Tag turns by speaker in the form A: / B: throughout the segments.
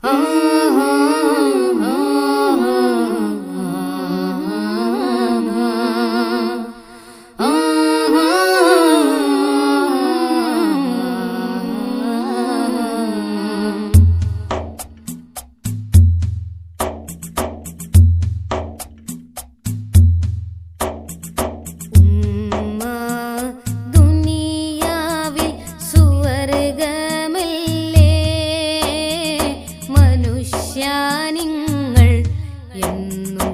A: Oh. നിങ്ങൾ എന്നും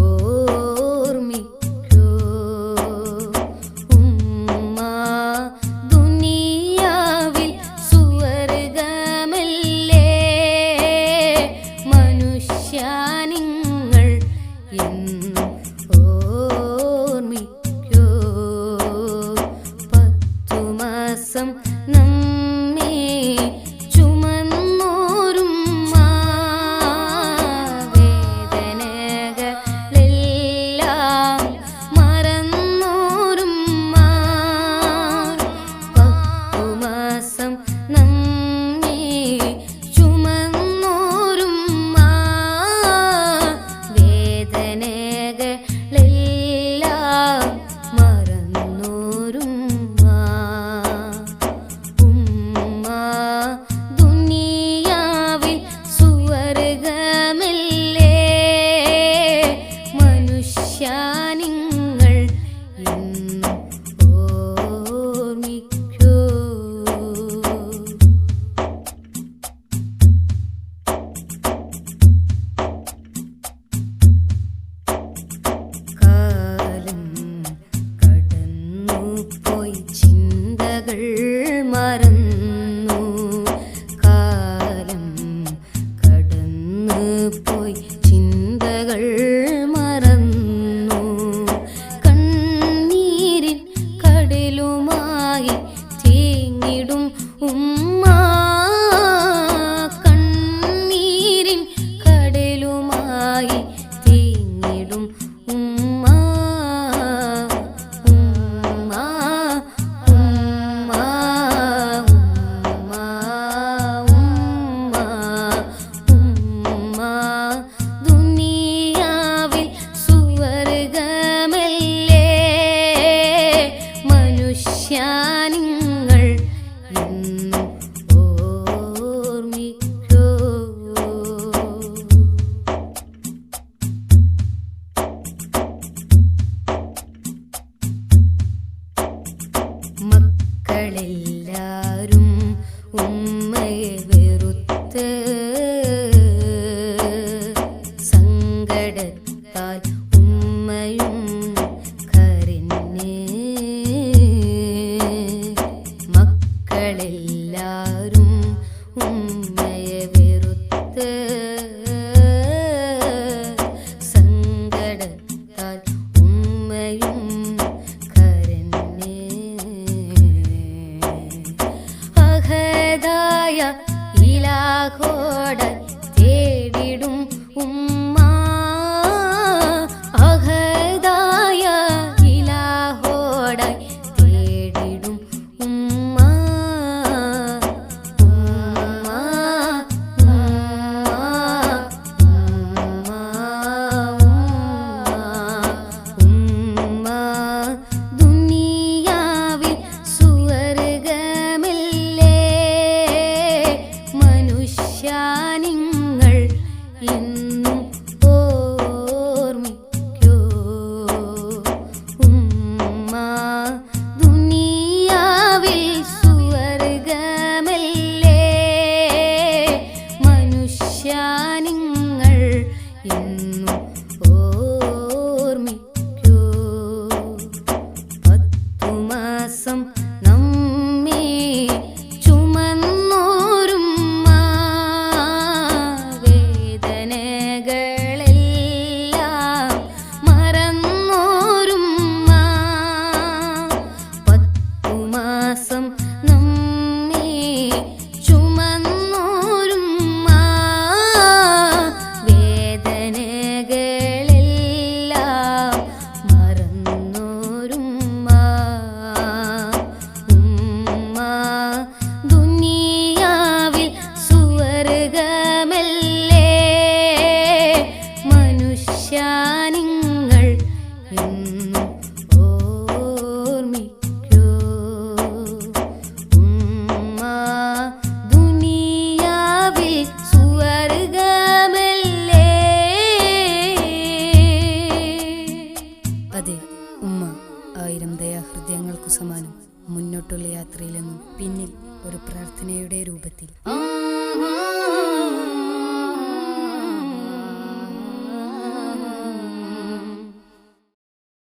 A: ഓർമ്മിക്കൂ. ഉമ്മ ദുനിയാവിൽ സുവർഗമല്ലേ? നിങ്ങൾ மரம் പിന്നിൽ ഒരു പ്രാർത്ഥനയുടെ രൂപത്തിൽ.